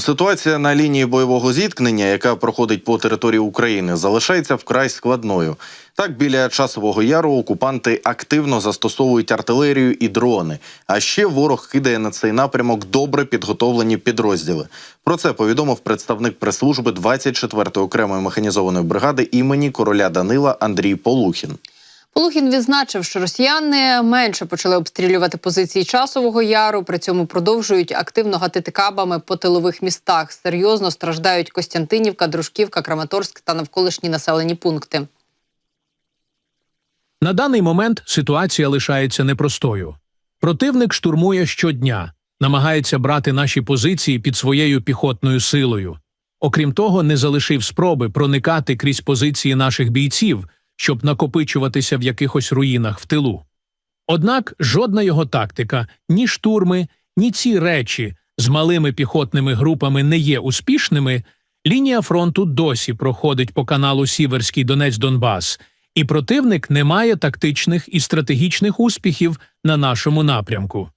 Ситуація на лінії бойового зіткнення, яка проходить по території України, залишається вкрай складною. Так, біля часового яру окупанти активно застосовують артилерію і дрони. А ще ворог кидає на цей напрямок добре підготовлені підрозділи. Про це повідомив представник прес-служби 24-ї окремої механізованої бригади імені короля Данила Андрій Полухін. Полухін відзначив, що росіяни менше почали обстрілювати позиції часового яру. При цьому продовжують активно гатити кабами по тилових містах. Серйозно страждають Костянтинівка, Дружківка, Краматорськ та навколишні населені пункти. На даний момент ситуація лишається непростою. Противник штурмує щодня, намагається брати наші позиції під своєю піхотною силою. Окрім того, не залишив спроби проникати крізь позиції наших бійців, щоб накопичуватися в якихось руїнах в тилу. Однак жодна його тактика, ні штурми, ні ці речі з малими піхотними групами не є успішними. Лінія фронту досі проходить по каналу Сіверський Донець-Донбас, і противник не має тактичних і стратегічних успіхів на нашому напрямку.